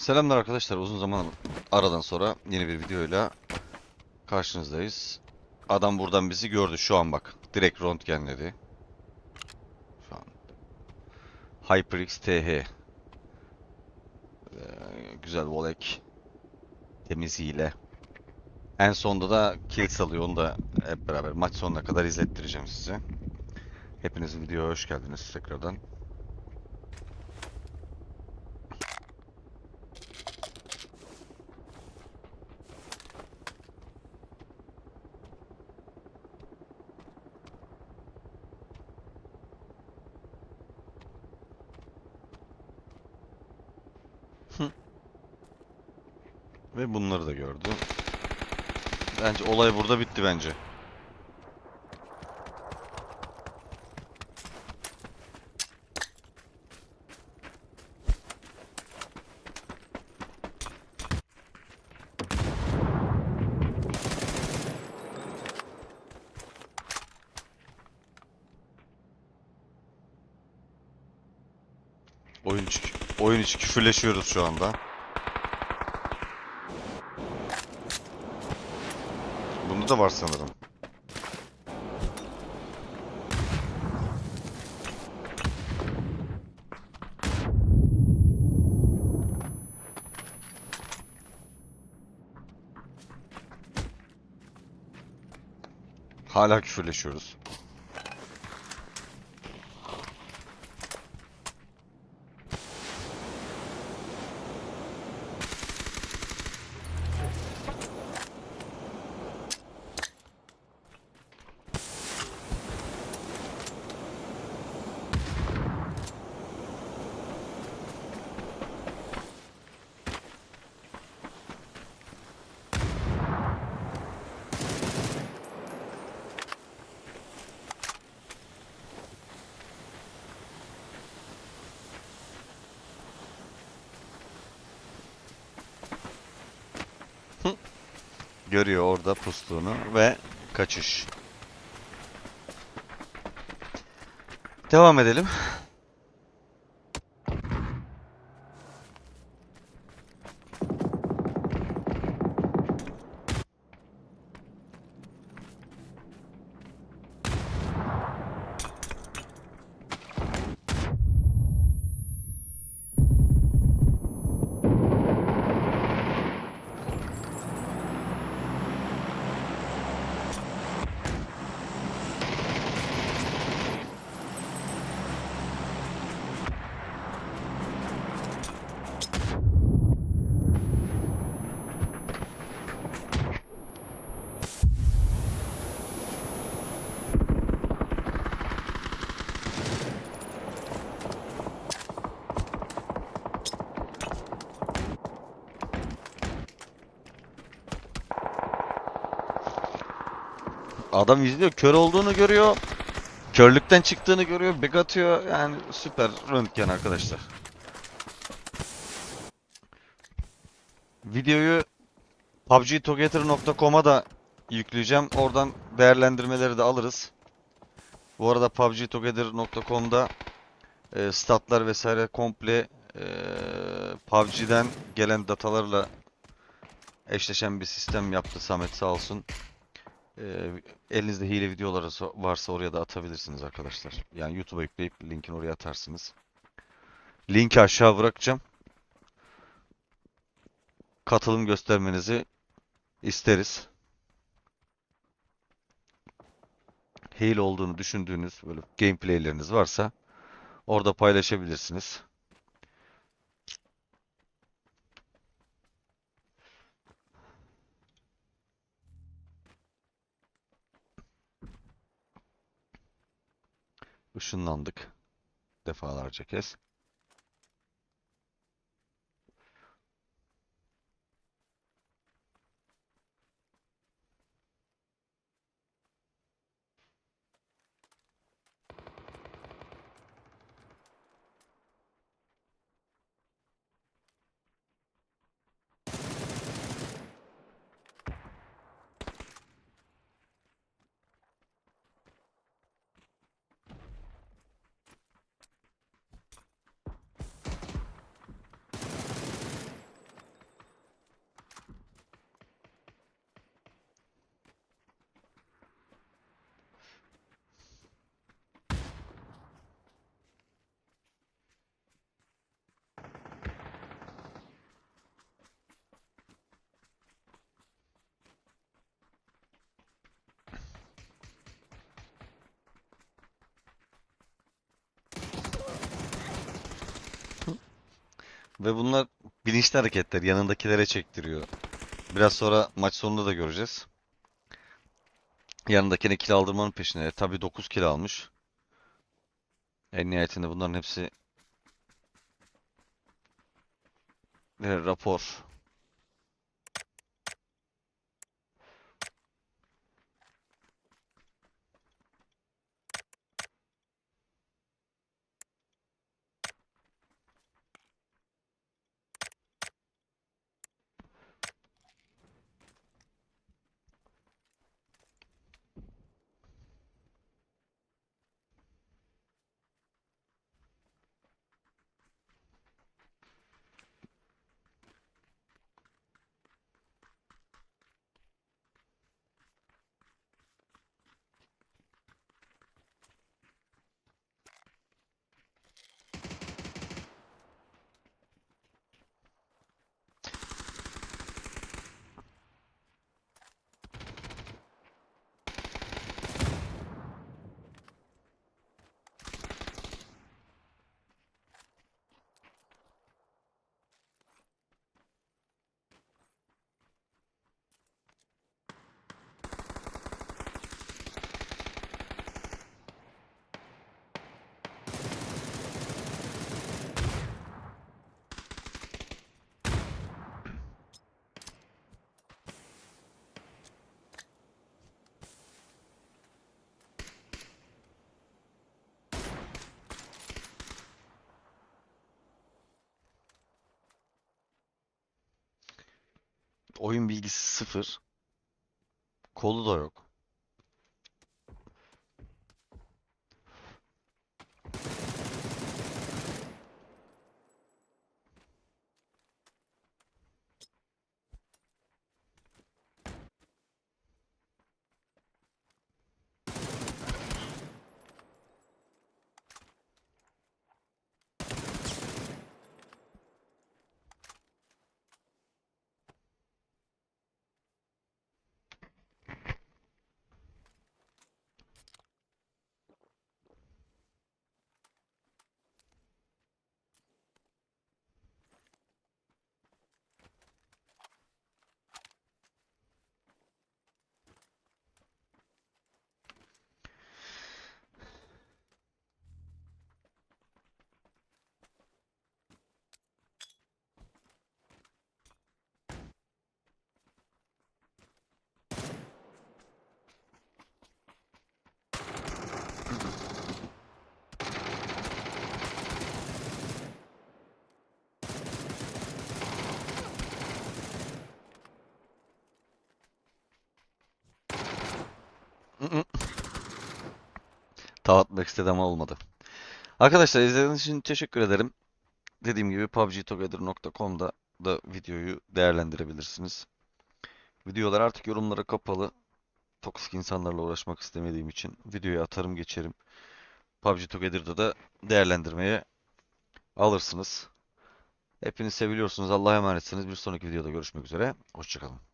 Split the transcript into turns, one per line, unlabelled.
Selamlar arkadaşlar. Uzun zaman aradan sonra yeni bir videoyla karşınızdayız. Adam buradan bizi gördü şu an bak. Direkt röntgenledi. Şu an. HyperX TH. Ee, güzel volek. Temiz. En sonda da kill salıyor. Onu da hep beraber maç sonuna kadar izlettireceğim size. Hepiniz videoya hoş geldiniz tekrardan. Ve bunları da gördü. Bence olay burada bitti bence. Oyun içi, oyun içi küfürleşiyoruz şu anda. Da var sanırım. Hala küfürleşiyoruz. Görüyor orada pustuğunu ve kaçış. Devam edelim. Adam izliyor, kör olduğunu görüyor. Körlükten çıktığını görüyor, bek atıyor. Yani süper röntgen arkadaşlar. Videoyu PUBGTogether.com'a da yükleyeceğim. Oradan değerlendirmeleri de alırız. Bu arada PUBGTogether.com'da e, statlar vesaire komple e, PUBG'den gelen datalarla eşleşen bir sistem yaptı Samet sağ olsun. Ee, elinizde hile videoları varsa oraya da atabilirsiniz arkadaşlar. Yani YouTube'a yükleyip linkini oraya atarsınız. Linki aşağı bırakacağım. Katılım göstermenizi isteriz. Hile olduğunu düşündüğünüz böyle gameplayleriniz varsa orada paylaşabilirsiniz. Işınlandık defalarca kez. Ve bunlar bilinçli hareketler. Yanındakilere çektiriyor. Biraz sonra maç sonunda da göreceğiz. Yanındakine kill aldırmanın peşinde. Tabii 9 kill almış. En nihayetinde bunların hepsi e, rapor. Oyun bilgisi sıfır. Kolu da yok. Tav atmak istedim ama olmadı. Arkadaşlar izlediğiniz için teşekkür ederim. Dediğim gibi pubgtogether.com'da da videoyu değerlendirebilirsiniz. Videolar artık yorumlara kapalı. Toksik insanlarla uğraşmak istemediğim için videoyu atarım geçerim. PUBG Together'da da değerlendirmeye alırsınız. Hepiniz seviliyorsunuz. Allah'a emanetsiniz. Bir sonraki videoda görüşmek üzere. Hoşçakalın.